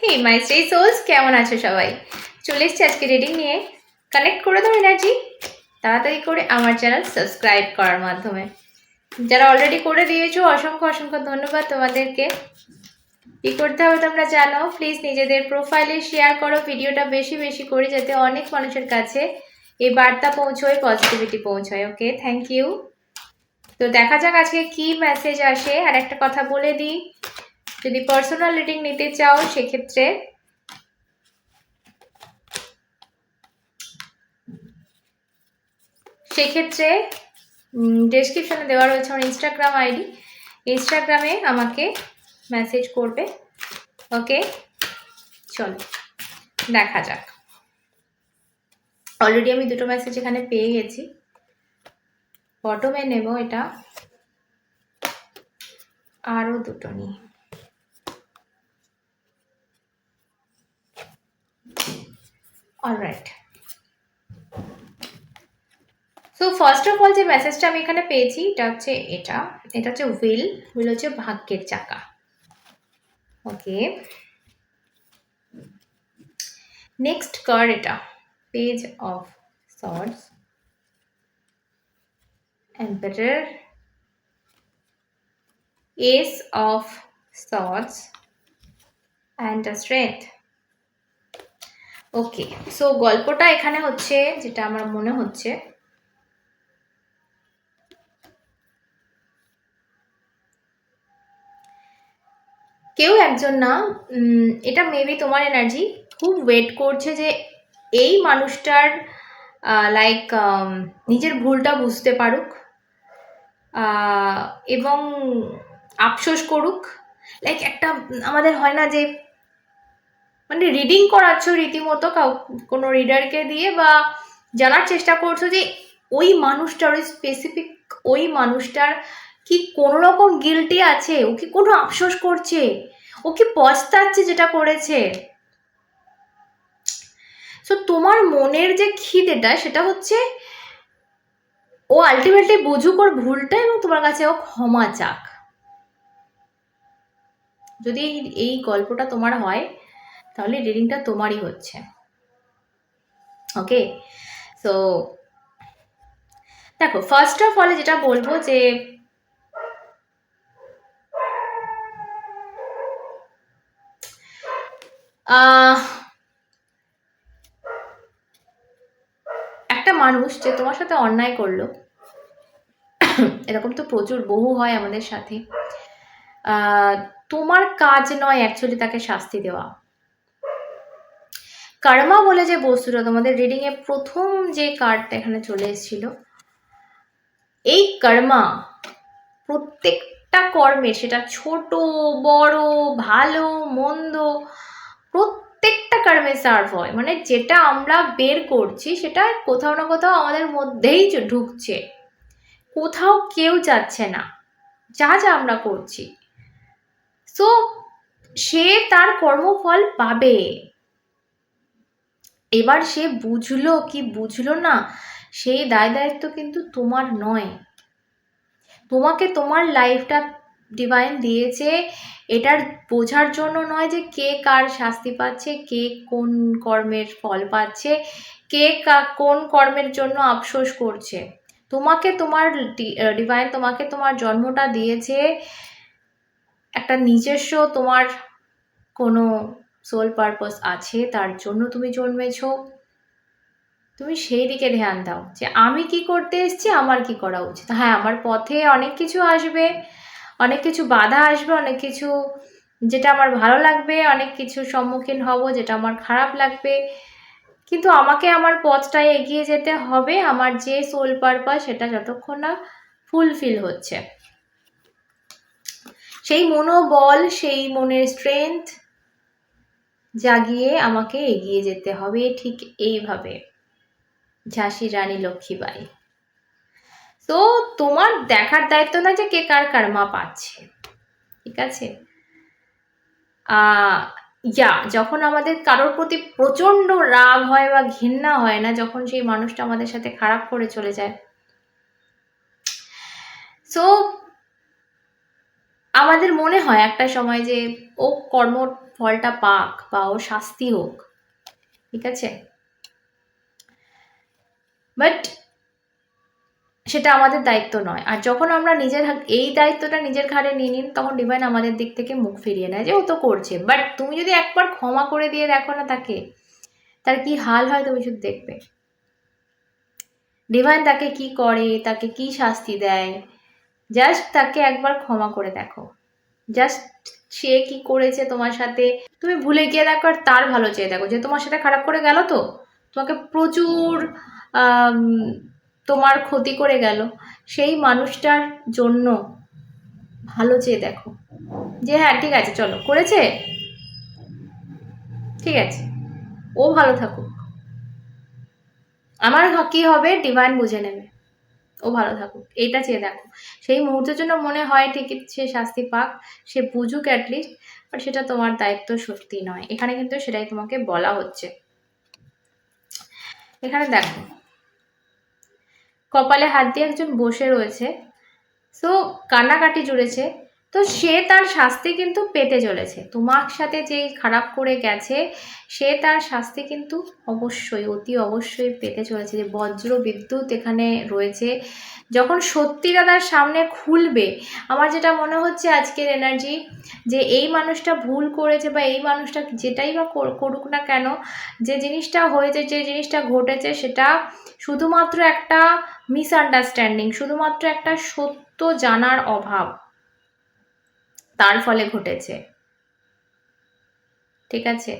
হে মাই stay sols কেমন আছো সবাই? চলে এসছি আজকে রিডিং নিয়ে। কানেক্ট করে দাও এনার্জি তাড়াতাড়ি করে আমার চ্যানেল সাবস্ক্রাইব করার মাধ্যমে। যারা অলরেডি করে দিয়েছ, অসংখ্য অসংখ্য ধন্যবাদ তোমাদেরকে। কী করতে হবে তোমরা জানো? প্লিজ নিজেদের প্রোফাইলে শেয়ার করো। ভিডিওটা বেশি বেশি করে যাতে অনেক মানুষের কাছে এই বার্তা পৌঁছয় পজিটিভিটি পৌঁছয়। ওকে থ্যাংক ইউ তো দেখা যাক আজকে কি মেসেজ আসে। আর একটা কথা বলে দিই। যদি পার্সোনাল রিডিং নিতে চাও, সেক্ষেত্রে সেক্ষেত্রে ডেসক্রিপশনে দেওয়া রয়েছে আমার ইনস্টাগ্রাম আইডি ইনস্টাগ্রামে আমাকে মেসেজ করবে। ওকে চলো, দেখা যাক। অলরেডি আমি দুটো মেসেজ এখানে পেয়ে গেছি। বটমে নেব এটা। আরও দুটো নিই alright so first of all যে মেসেজটা আমি এখানে পেয়েছি, এটা হচ্ছে এটা। এটা হচ্ছে হুইল হুইল হচ্ছে ভাগ্যের চাকা। ওকে নেক্সট কার্ড এটা। Page of swords emperor. Ace of swords. And a strength. Okay so গল্পটা এখানে হচ্ছে, যেটা আমার মনে হচ্ছে। কেউ একজন না এটা মেবি তোমার এনার্জি খুব ওয়েট করছে যে এই মানুষটার লাইক নিজের ভুলটা বুঝতে পারুক এবং আফসোস করুক। লাইক একটা, আমাদের হয় না যে মানে রিডিং করাচ্ছ রীতিমতো কাউ, কোনো রিডারকে দিয়ে বা জানার চেষ্টা করছ যে ওই মানুষটার, ওই স্পেসিফিক ওই মানুষটার কি কোনো রকম গিলটি আছে? ও কি কোনো আফসোস করছে? ও কি পস্তাচ্ছে যেটা করেছে? সো তোমার মনের যে খিদেটা সেটা হচ্ছে ও আলটিমেটলি বুঝুক ওর ভুলটা এবং তোমার কাছে ও ক্ষমা চাক। যদি এই গল্পটা তোমার হয় তাহলে রিডিংটা তোমারই হচ্ছে। ওকে সো দেখো ফার্স্ট অফ অল যেটা বলব যে একটা মানুষ যে তোমার সাথে অন্যায় করল, এরকম তো প্রচুর, বহু হয় আমাদের সাথে তোমার কাজ নয় অ্যাকচুয়ালি তাকে শাস্তি দেওয়া। কার্মা বলে যে বস্তুটা, তোমাদের রিডিং এ প্রথম যে কার্ডটা এখানে চলে এসেছিল, এই কর্মা প্রত্যেকটা কর্মে সেটা ছোট, বড়, ভালো, মন্দ, প্রত্যেকটা কর্মে সার্ভ হয়। মানে যেটা আমরা বের করছি, সেটা কোথাও না কোথাও আমাদের মধ্যেই ঢুকছে। কোথাও কেউ যাচ্ছে না। যা যা আমরা করছি। সো সে তার কর্মফল পাবে। এবার সে বুঝলো কি বুঝলো না, সেই দায় দায়িত্ব কিন্তু তোমার নয়। তোমাকে তোমার লাইফটা ডিভাইন দিয়েছে, এটার বোঝার জন্য নয় যে কে কার শাস্তি পাচ্ছে, কে কোন কর্মের ফল পাচ্ছে, কে কোন কর্মের জন্য আফসোস করছে। তোমাকে তোমার ডিভাইন তোমাকে তোমার জন্মটা দিয়েছে, একটা নিজস্ব তোমার কোনো সোল পারপাস আছে, তার জন্য তুমি জন্মেছো। তুমি সেই দিকে ধ্যান দাও যে আমি কি করতে এসেছি, আমার কি করা উচিত? হ্যাঁ আমার পথে অনেক কিছু আসবে, অনেক কিছু বাধা আসবে, অনেক কিছু যেটা আমার ভালো লাগবে, অনেক কিছু সম্মুখীন হব, যেটা আমার খারাপ লাগবে। কিন্তু আমাকে আমার পথটায় এগিয়ে যেতে হবে, আমার যে সোল পারপাস সেটা যতক্ষণ না ফুলফিল হচ্ছে। সেই মনোবল, সেই মনের স্ট্রেংথ জাগিয়ে আমাকে এগিয়ে যেতে হবে ঠিক এইভাবে। ঝাঁসি রানী লক্ষ্মীবাই তো তোমার দেখার দায়িত্ব না যে কে কার কার কারমা পাচ্ছে। ঠিক আছে? ইয়া, যখন আমাদের কারোর প্রতি প্রচণ্ড রাগ হয় বা ঘৃণা হয় না, যখন সেই মানুষটা আমাদের সাথে খারাপ করে চলে যায়। সো আমাদের মনে হয় একটা সময় যে ও কর্ম ফলটা পাক বা ও শাস্তি হোক, ঠিক আছে? বাট সেটা আমাদের দায়িত্ব নয়। আর যখন আমরা নিজের এই দায়িত্বটা নিজের ঘাড়ে নিয়ে নিন, তখন ডিভাইন আমাদের দিক থেকে মুখ ফিরিয়ে নেয় যে ও তো করছে। বাট তুমি যদি একবার ক্ষমা করে দিয়ে দেখো না তাকে, তার কি হাল হয় তুমি শুধু দেখবে। ডিভাইন তাকে কি করে, তাকে কি শাস্তি দেয়? জাস্ট তাকে একবার ক্ষমা করে দেখো। জাস্ট সে কি করেছে তোমার সাথে? তুমি ভুলে গিয়ে দেখো আর তার ভালো চেয়ে দেখো। যে তোমার সাথে খারাপ করে গেল তো? তোমাকে প্রচুর তোমার ক্ষতি করে গেল। সেই মানুষটার জন্য ভালো চেয়ে দেখো। যে হ্যাঁ ঠিক আছে, চলো। করেছে? ঠিক আছে। ও ভালো থাকুক। আমার কি হবে? ডিভাইন বুঝে নেবে। ও ভালো থাকুক, এইটা চেয়ে দেখো। সেই মুহূর্তের জন্য মনে হয় ঠিকই সে শাস্তি পাক, সে বুঝুক অ্যাটলিস্ট বাট সেটা তোমার দায়িত্ব সত্যি নয়। এখানে কিন্তু সেটাই তোমাকে বলা হচ্ছে। এখানে দেখো, কপালে হাত দিয়ে একজন বসে রয়েছে সো কান্নাকাটি জুড়েছে তো সে তার শাস্তি কিন্তু পেতে চলেছে। তোমার সাথে যেই খারাপ করে গেছে, সে তার শাস্তি কিন্তু অবশ্যই, অতি অবশ্যই পেতে চলেছে। যে বজ্র বিদ্যুৎ এখানে রয়েছে, যখন সত্যিটা তার সামনে খুলবে, আমার যেটা মনে হচ্ছে আজকের এনার্জি যে এই মানুষটা ভুল করেছে বা এই মানুষটা যেটাই বা কর- করুক না কেন, যে জিনিসটা হয়েছে, যে জিনিসটা ঘটেছে, সেটা শুধুমাত্র একটা মিসআন্ডারস্ট্যান্ডিং শুধুমাত্র একটা সত্য জানার অভাব। তার ফলে ঘটেছে। ঠিক আছে?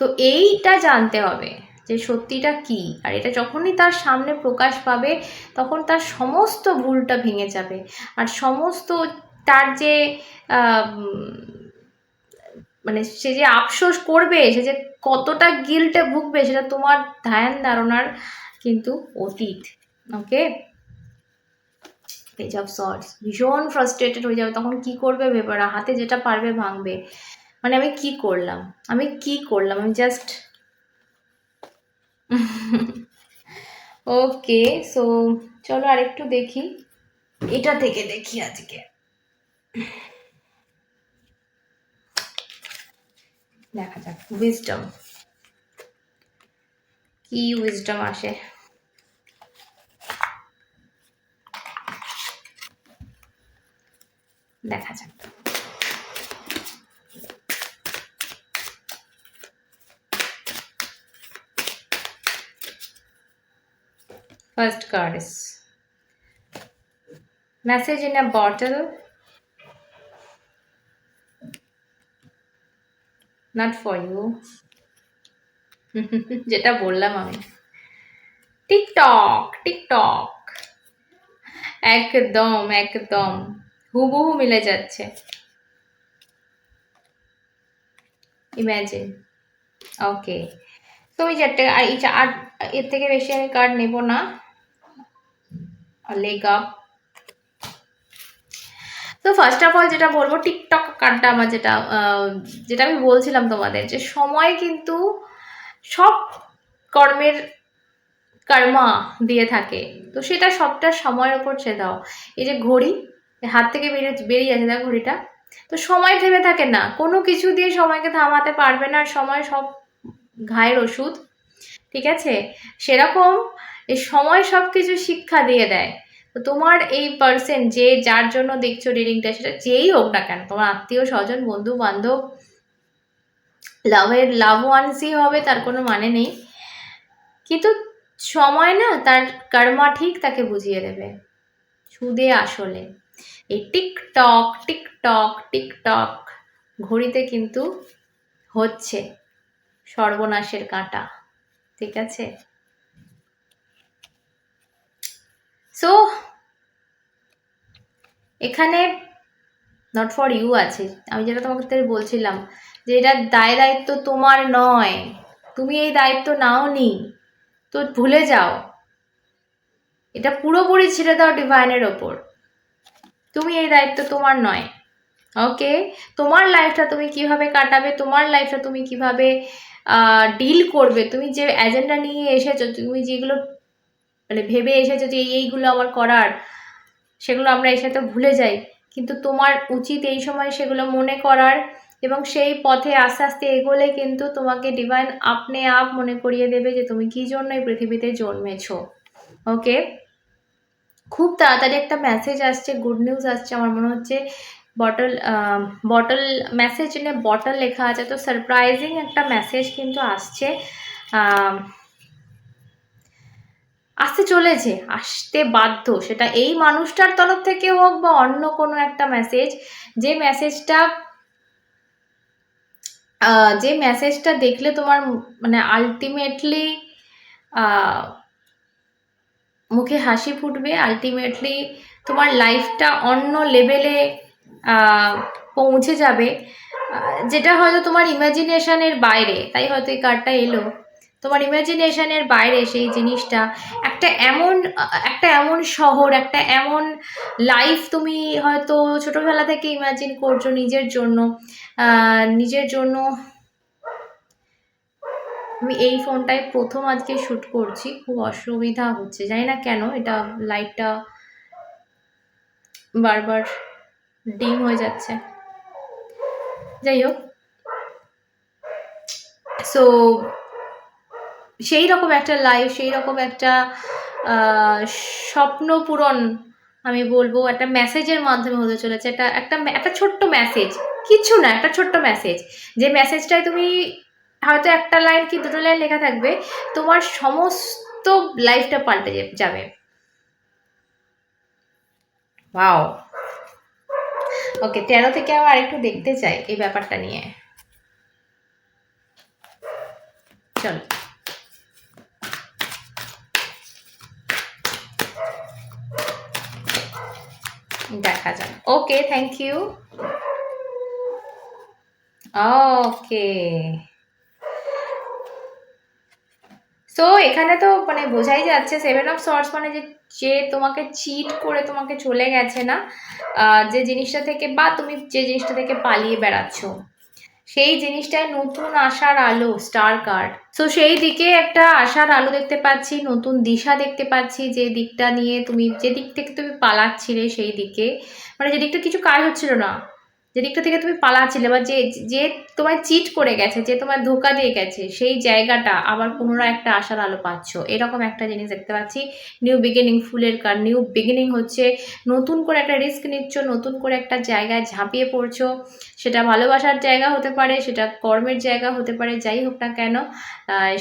তো এইটা জানতে হবে যে সত্যিটা কি। আর এটা যখনই তার সামনে প্রকাশ পাবে, তখন তার সমস্ত ভুলটা ভেঙে যাবে। আর সমস্ত তার যে মানে সে যে আফসোস করবে, সে যে কতটা গিল্টে ভুগবে, সেটা তোমার ধ্যান ধারণার কিন্তু অতীত। ওকে পেজ অফ সর্টস ভীষণ ফ্রাস্ট্রেটেড হয়ে যাবে। তখন কি করবে ভেবে না। হাতে যেটা পারবে ভাঙবে। মানে আমি কি করলাম? আমি কি করলাম? আমি জাস্ট ওকে সো চলো আরেকটু দেখি। এটা থেকে দেখি আজকে। দেখা যাক। উইজডম কি উইজডম আসে? দেখা যাক First card is message in a bottle. Not for you. যেটা বললাম আমি টিকটক টিকটক একদম একদম হুবহু মিলে যাচ্ছে। ইম্যাজিন ওকে তো ওই চারটে, আর এই আর এর থেকে বেশি আমি কার্ড নেব না। লেগ আপ তো ফার্স্ট অফ অল যেটা বলব টিকটক কার্ডটা আমার যেটা যেটা আমি বলছিলাম তোমাদের যে সময় কিন্তু সব কর্মের কর্মা দিয়ে থাকে। তো সেটা সবটা সময়ের ওপর ছেড়ে দাও। এই যে ঘড়ি হাত থেকে বেরিয়ে বেরিয়ে আছে দেখ ঘড়িটা। তো সময় থেমে থাকে না। কোনো কিছু দিয়ে সময়কে থামাতে পারবে না। আর সময় সব ঘায়ের ওষুধ। ঠিক আছে? সেরকম এই সময় সব কিছু শিক্ষা দিয়ে দেয়। তো তোমার এই পার্সন যে যার জন্য দেখছ রিডিংটা সেটা যেই হোক না কেন, তোমার আত্মীয়, স্বজন বন্ধু বান্ধব লাভের লাভ ওয়ান্সই হবে, তার কোনো মানে নেই। কিন্তু সময় না, তার কর্মা ঠিক তাকে বুঝিয়ে দেবে। সুদে আসলে। এই টিকটক টিকটক টিকটক ঘড়িতে কিন্তু হচ্ছে সর্বনাশের কাঁটা, ঠিক আছে? সো এখানে নট ফর ইউ আছে। আমি যেটা তোমাকে বলছিলাম যে এটা দায় দায়িত্ব তোমার নয়। তুমি এই দায়িত্ব নাও নি তো ভুলে যাও। এটা পুরোপুরি ছেড়ে দাও ডিভাইনের ওপর। তুমি এই দায়িত্ব তোমার নয় ওকে তোমার লাইফটা তুমি কীভাবে কাটাবে, তোমার লাইফটা তুমি কীভাবে ডিল করবে? তুমি যে এজেন্ডা নিয়ে এসেছ, তুমি যেগুলো মানে ভেবে এসেছ যে এই এইগুলো আমার করার, সেগুলো আমরা এসে তো ভুলে যাই। কিন্তু তোমার উচিত এই সময় সেগুলো মনে করার এবং সেই পথে আস্তে আস্তে এগোলে কিন্তু তোমাকে ডিভাইন আপনি আপ মনে করিয়ে দেবে যে তুমি কী জন্য এই পৃথিবীতে জন্মেছো ওকে খুব তাড়াতাড়ি একটা মেসেজ আসছে গুড নিউজ আসছে, আমার মনে হচ্ছে বটল বটল মেসেজ নিয়ে বটল লেখা আছে, তো সারপ্রাইজিং একটা মেসেজ কিন্তু আসছে আসতে চলেছে, আসতে বাধ্য, সেটা এই মানুষটার তরফ থেকে হোক বা অন্য কোনো একটা মেসেজ যে মেসেজটা যে মেসেজটা দেখলে তোমার মানে আলটিমেটলি মুখে হাসি ফুটবে আলটিমেটলি তোমার লাইফটা অন্য লেভেলে পৌঁছে যাবে। যেটা হয়তো তোমার ইমাজিনেশনের বাইরে, তাই হয়তো এই কার্ডটা এলো। তোমার ইমাজিনেশনের বাইরে সেই জিনিসটা, একটা এমন একটা এমন শহর, একটা এমন লাইফ তুমি হয়তো ছোটোবেলা থেকে ইমাজিন করছ নিজের জন্য। নিজের জন্য আমি এই ফোনটায় প্রথম আজকে শ্যুট করছি। খুব অসুবিধা হচ্ছে। জানি না কেন এটা লাইটটা বারবার ডিম হয়ে যাচ্ছে। যাই হোক। সো সেই রকম একটা লাইফ সেই রকম একটা স্বপ্ন পূরণ আমি বলব একটা মেসেজের মাধ্যমে হতে চলেছে। একটা একটা একটা ছোট্ট মেসেজ কিছু না, একটা ছোট্ট মেসেজ যে মেসেজটায় তুমি হয়তো একটা লাইন কি দুটো লাইন লেখা থাকবে, তোমার সমস্ত লাইফটা পাল্টে যাবে। ওয়াও ওকে তেরো থেকে আবার আরেকটু দেখতে চাই এই ব্যাপারটা নিয়ে। চলো। দেখা যাক। Okay thank you okay so এখানে তো মানে বোঝাই যাচ্ছে সেভেন অফ সর্টস মানে যে যে তোমাকে চিট করে তোমাকে চলে গেছে না যে জিনিসটা থেকে বা তুমি যে জিনিসটা থেকে পালিয়ে বেড়াচ্ছ। সেই জিনিসটায় নতুন আশার আলো স্টার কার্ড সো সেই দিকে একটা আশার আলো দেখতে পাচ্ছি, নতুন দিশা দেখতে পাচ্ছি, যে দিকটা নিয়ে তুমি, যে দিক থেকে তুমি পালাচ্ছিলে সেই দিকে। মানে যে দিকটা কিছু কাজ হচ্ছিল না। যে দিকটা থেকে তুমি পালাচ্ছিলে বা যে যে তোমায় চিট করে গেছে, যে তোমায় ধোকা দিয়ে গেছে, সেই জায়গাটা আবার পুনরায় একটা আশার আলো পাচ্ছ। এরকম একটা জিনিস দেখতে পাচ্ছি। নিউ বিগিনিং ফুলের কার নিউ বিগিনিং হচ্ছে নতুন করে একটা রিস্ক নিচ্ছ, নতুন করে একটা জায়গায় ঝাঁপিয়ে পড়ছো। সেটা ভালোবাসার জায়গা হতে পারে, সেটা কর্মের জায়গা হতে পারে, যাই হোক না কেন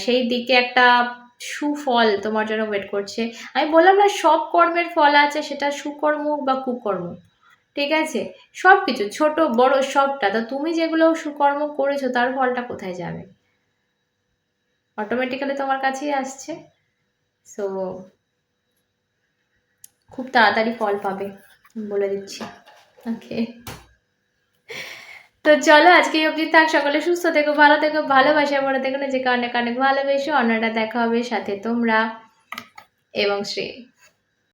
সেই দিকে একটা সুফল তোমার জন্য ওয়েট করছে। আমি বললাম না, সব কর্মের ফল আছে, সেটা সুকর্ম বা কুকর্ম। ঠিক আছে? সব কিছু ছোট, বড়, সবটা। তো তুমি যেগুলো সুকর্ম করেছ, তার ফলটা কোথায় যাবে? অটোমেটিক্যালি তোমার কাছেই আসছে। সো খুব তাড়াতাড়ি ফল পাবে বলে দিচ্ছি। ওকে তো চলো, আজকে অবধি থাক। সকলে সুস্থ থেকো, ভালো থেকো, ভালোবাসা, মনে থেকো না যে কারণে কানে ভালোবেসো। অন্যটা দেখা হবে সাথে তোমরা এবং শ্রী